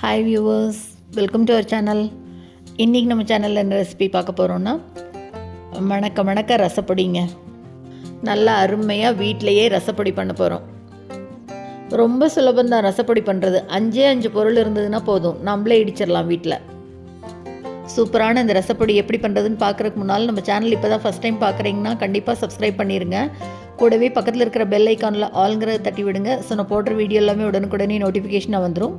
Hi viewers welcome to our channel இன்றைக்கி நம்ம சேனலில் என்ன ரெசிபி பார்க்க போகிறோன்னா மணக்க மணக்க ரசப்பொடிங்க. நல்லா அருமையாக வீட்டிலையே ரசப்பொடி பண்ண போகிறோம் ரொம்ப சுலபந்தான் ரசப்பொடி பண்ணுறது அஞ்சே அஞ்சு பொருள் இருந்ததுன்னா போதும். நம்மளே இடிச்சிடலாம் வீட்டில் சூப்பரான இந்த ரசப்பொடி எப்படி பண்ணுறதுன்னு பார்க்குறதுக்கு முன்னால் நம்ம சேனல் இப்போ தான் ஃபஸ்ட் டைம் பார்க்குறீங்கன்னா கண்டிப்பாக சப்ஸ்கிரைப் பண்ணிடுங்க கூடவே பக்கத்தில் இருக்கிற பெல் ஐக்கானில் ஆளுங்கிறத தட்டி விடுங்க. ஸோ நான் போடுற வீடியோ எல்லாமே உடனுக்குடனே நோட்டிஃபிகேஷனாக வந்துடும்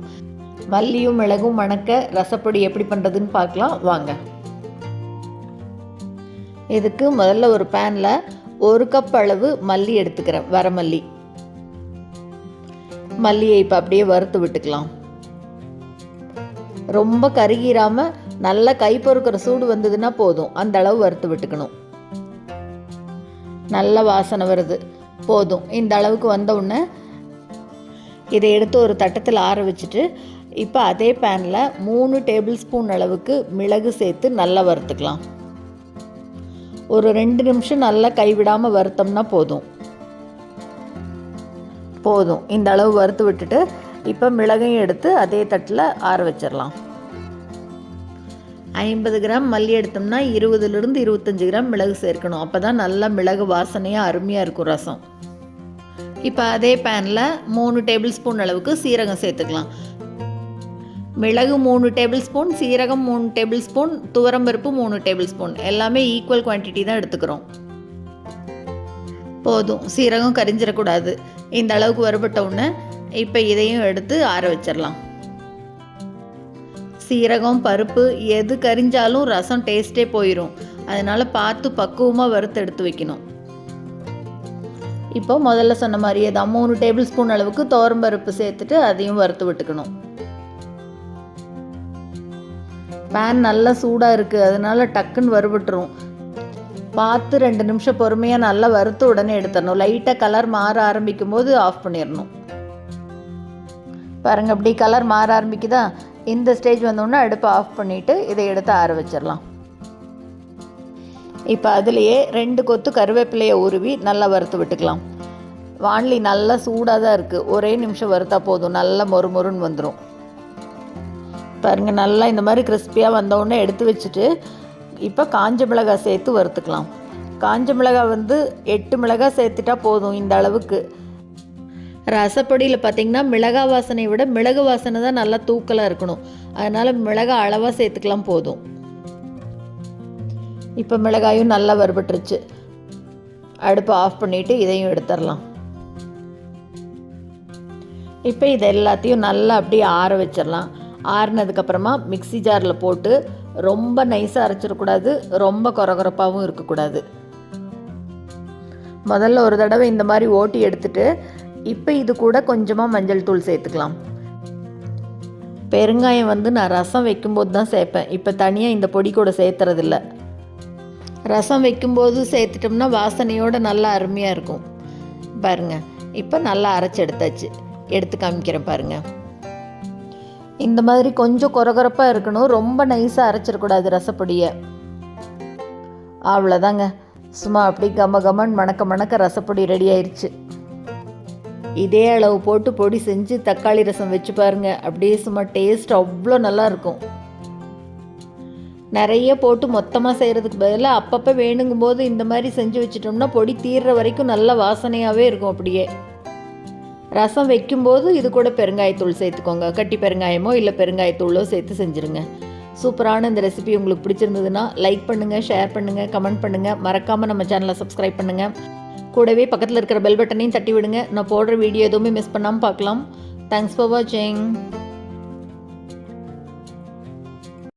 மல்லியும் மிளகும் மணக்க ரசப்பொடி எப்படி பண்ணுறதுன்னு பார்க்கலாம். வாங்க. இதுக்கு முதல்ல ஒரு பேனில் ஒரு கப் அளவு மல்லி எடுத்துக்கிறேன். வரமல்லி மல்லியை இப்போ அப்படியே வறுத்து விட்டுக்கலாம். ரொம்ப கருகிராமல் நல்லா கை பொறுக்கிற சூடு வந்ததுன்னா போதும். அந்த அளவு வறுத்து விட்டுக்கணும். நல்ல வாசனை வருது. போதும். இந்த அளவுக்கு வந்த உடனே இதை எடுத்து ஒரு தட்டத்தில் ஆற வச்சுட்டு இப்போ அதே பேனில் மூணு டேபிள் ஸ்பூன் அளவுக்கு மிளகு சேர்த்து நல்லா வறுத்துக்கலாம். ஒரு ரெண்டு நிமிஷம் நல்லா கைவிடாமல் வறுத்தோம்னா போதும். போதும். இந்த அளவு வறுத்து விட்டுட்டு இப்போ மிளகையும் எடுத்து அதே தட்டில் ஆற வச்சிடலாம். ஐம்பது கிராம் மல்லி எடுத்தோம்னா இருபதுலேருந்து இருபத்தஞ்சி கிராம் மிளகு சேர்க்கணும். அப்போ தான் நல்லா மிளகு வாசனையாக அருமையாக இருக்கும் ரசம். இப்போ அதே பேனில் மூணு டேபிள் ஸ்பூன் அளவுக்கு சீரகம் சேர்த்துக்கலாம். மிளகு மூணு டேபிள் ஸ்பூன் சீரகம் மூணு டேபிள் ஸ்பூன் துவரம்பருப்பு மூணு டேபிள் ஸ்பூன் எல்லாமே ஈக்குவல் குவான்டிட்டி தான் எடுத்துக்கிறோம். போதும். சீரகம் கரிஞ்சிடக்கூடாது. இந்த அளவுக்கு வறுபட்ட உடனே இப்போ இதையும் எடுத்து ஆற வச்சிடலாம். சீரகம் பருப்பு எது கரிஞ்சாலும் ரசம் டேஸ்ட்டே போயிடும் அதனால் பார்த்து பக்குவமாக வறுத்து எடுத்து வைக்கணும். இப்போ முதல்ல சொன்ன மாதிரியே தான் மூணு டேபிள் ஸ்பூன் அளவுக்கு பருப்பு சேர்த்துட்டு அதையும் வறுத்து விட்டுக்கணும். பேன் நல்லா சூடாக இருக்குது அதனால டக்குன்னு வறுபட்டுரும். பார்த்து ரெண்டு நிமிஷம் பொறுமையாக நல்லா வறுத்து உடனே எடுத்துடணும். லைட்டாக கலர் மாற ஆரம்பிக்கும் போது ஆஃப் பண்ணிடணும். பாருங்கள் அப்படி கலர் மாற ஆரம்பிக்குதா? இந்த ஸ்டேஜ் வந்தோடனே அடுப்பை ஆஃப் பண்ணிவிட்டு இதை எடுத்து ஆற வச்சிடலாம். இப்போ அதுலேயே ரெண்டு கொத்து கருவேப்பிலையை உருவி நல்லா வறுத்து விட்டுக்கலாம். வான்லி நல்லா சூடாக தான் இருக்குது ஒரே நிமிஷம் வறுத்தா போதும். நல்லா மொறு மொறுன்னு வந்துடும் பாருங்கள் நல்லா இந்த மாதிரி கிறிஸ்பியாக வந்தவுடனே எடுத்து வச்சுட்டு இப்போ காஞ்ச மிளகாய் சேர்த்து வறுத்துக்கலாம். காஞ்ச மிளகாய் வந்து எட்டு மிளகாய் சேர்த்துட்டா போதும் இந்த அளவுக்கு. ரசப்பொடியில் பார்த்திங்கன்னா மிளகா வாசனையை விட மிளகு வாசனை தான் நல்லா தூக்கலாக இருக்கணும். அதனால் மிளகா அளவாக சேர்த்துக்கலாம் போதும். இப்போ மிளகாயும் நல்லா வறுபட்டுருச்சு. அடுப்பை ஆஃப் பண்ணிவிட்டு இதையும் எடுத்துடலாம். இப்போ இது எல்லாத்தையும் நல்லா அப்படியே ஆற வச்சிடலாம். ஆறுனதுக்கப்புறமா மிக்சி ஜாரில் போட்டு ரொம்ப நைஸாக அரைச்சிடக்கூடாது. ரொம்ப குறகுறப்பாகவும் இருக்கக்கூடாது. முதல்ல ஒரு தடவை இந்த மாதிரி ஓட்டி எடுத்துட்டு இப்போ இது கூட கொஞ்சமாக மஞ்சள் தூள் சேர்த்துக்கலாம். பெருங்காயம் வந்து நான் ரசம் வைக்கும்போது தான் சேர்ப்பேன். இப்போ தனியாக இந்த பொடி கூட சேர்த்துறதில்ல. ரசம் வைக்கும்போது சேர்த்துட்டோம்னா வாசனையோடு நல்லா அருமையாக இருக்கும். பாருங்கள் இப்போ நல்லா அரைச்சி எடுத்தாச்சு. எடுத்து காமிக்கிறேன் பாருங்கள் இந்த மாதிரி கொஞ்சம் குறகுறப்பாக இருக்கணும். ரொம்ப நைஸாக அரைச்சிடக்கூடாது ரசப்பொடியை. அவ்வளோதாங்க சும்மா அப்படி கம கமன் மணக்க மணக்க ரசப்பொடி ரெடி ஆயிடுச்சு இதே அளவு போட்டு பொடி செஞ்சு தக்காளி ரசம் வச்சு பாருங்க. அப்படியே சும்மா டேஸ்ட் அவ்வளோ நல்லா இருக்கும். நிறைய போட்டு மொத்தமாக செய்கிறதுக்கு பதிலாக அப்பப்போ வேணுங்கும் போது இந்த மாதிரி செஞ்சு வச்சிட்டோம்னா பொடி தீர்ற வரைக்கும் நல்ல வாசனையாகவே இருக்கும் அப்படியே. ரசம் வைக்கும்போது இது கூட பெருங்காயத்தூள் சேர்த்துக்கோங்க. கட்டி பெருங்காயமோ இல்லை பெருங்காயத்தூளோ சேர்த்து செஞ்சுருங்க. சூப்பரான இந்த ரெசிபி உங்களுக்கு பிடிச்சிருந்ததுன்னா லைக் பண்ணுங்கள் ஷேர் பண்ணுங்கள் கமெண்ட் பண்ணுங்கள் மறக்காமல் நம்ம சேனலை சப்ஸ்கிரைப் பண்ணுங்கள் கூடவே பக்கத்தில் இருக்கிற பெல் பட்டனையும் தட்டி விடுங்க நான் போடுற வீடியோ எதுவுமே மிஸ் பண்ணாமல் பார்க்கலாம். தேங்க்ஸ் ஃபார் வாட்சிங்